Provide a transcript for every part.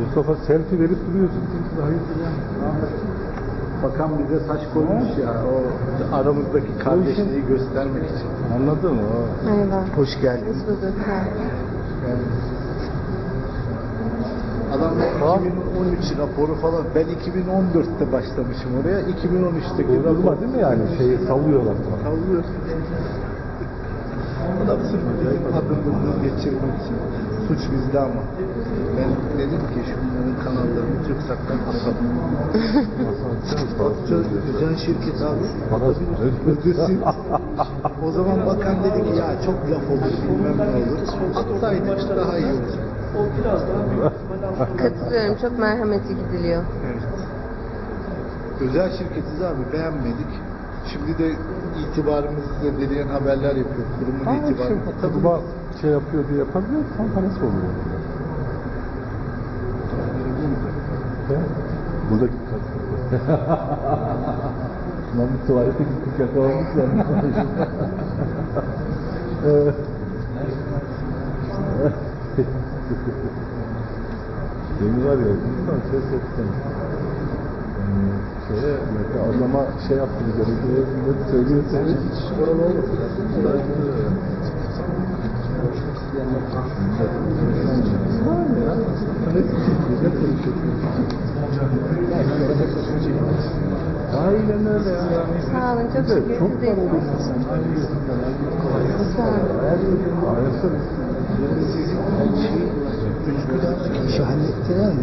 Mustafa selfie verip duruyorsun. Bakan bize saç koymuş ya o aramızdaki kardeşliği göstermek için. Anladın mı? Merhaba. Hoş geldin. Hoş bulduk. Adam 2013 raporu falan. Ben 2014'te başlamışım oraya. 2013'teki Durma değil mi yani? Şeyi sallıyorlar. Sallıyor. Adam sırf adımını geçirmek için. Suç bizde ama. Ben dedim ki şunların kanallarını TürkSat'tan asalım. Atacağız. Özel şirket abi. Ödesin. o zaman bakan dedi ki ya çok laf olur bilmem ne olur. Atsaydık daha iyi olur. Katılıyorum. Çok merhametli gidiliyor. Evet. Özel şirketiz abi beğenmedik. Şimdi de itibarımızı zedeleyen haberler yapıyor. Kurumun Ama itibarı. şimdi şey yapıyor diye yapabiliyor. Tam parası oluyor. He? Buradaki Lan bir tuvalete gittik yakalamışlar. Evet. Beni var ya, lütfen ses etsin. Yani şeye, mesela adama şey yaptı bir gerekiyor, ne söylüyorsa hiç oralı olmasın. Var mı ya? Ne ne Aynen öyle ya. Sağ olun. Çok Güzel, şükür. çok de iyisiniz. oluyor. Sağ olun. Ayasın. İşi hallettiler mi?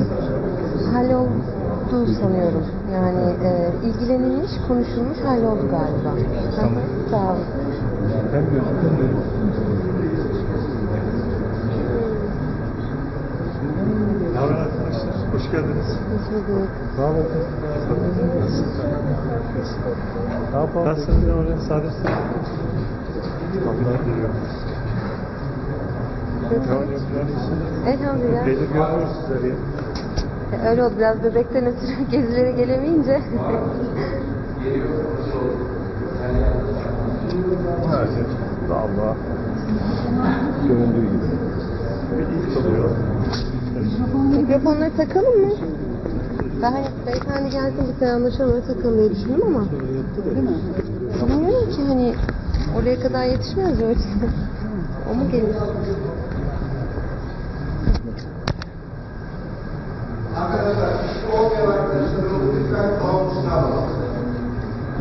Halloldu sanıyorum. Yani e, ilgilenilmiş, konuşulmuş, halloldu galiba. Tamam. Sağ olun. Hem Hoş geldiniz. Hoş bulduk. Sağ olasın. Ne yapalım? Nasılsın oraya Saadet? Allah biliyor. Elhamdülillah. Belli görmüyoruz sizleri. Öyle oldu. Biraz bebekten ötürü gezilere gelemeyince. Her şey. Allah. Göründüğü gibi. Bir ilk oluyor. Mikrofonları takalım mı? Daha beyefendi gelsin bir tane anlaşalım takalım diye düşündüm ama. Bilmiyorum ki hani oraya kadar yetişmez öyle. o mu gelir? Arkadaşlar, o arkadaşlarımız lütfen salonumuzun alalım.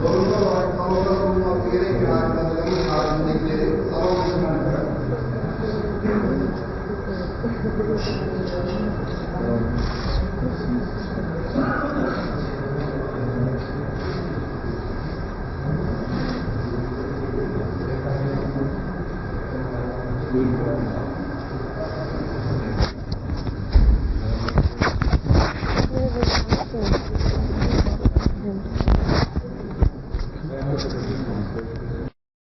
Zorunlu olarak salonda bulunması gerekiyor arkadaşlarımız halindekileri salon dışına lütfen. Buyurun.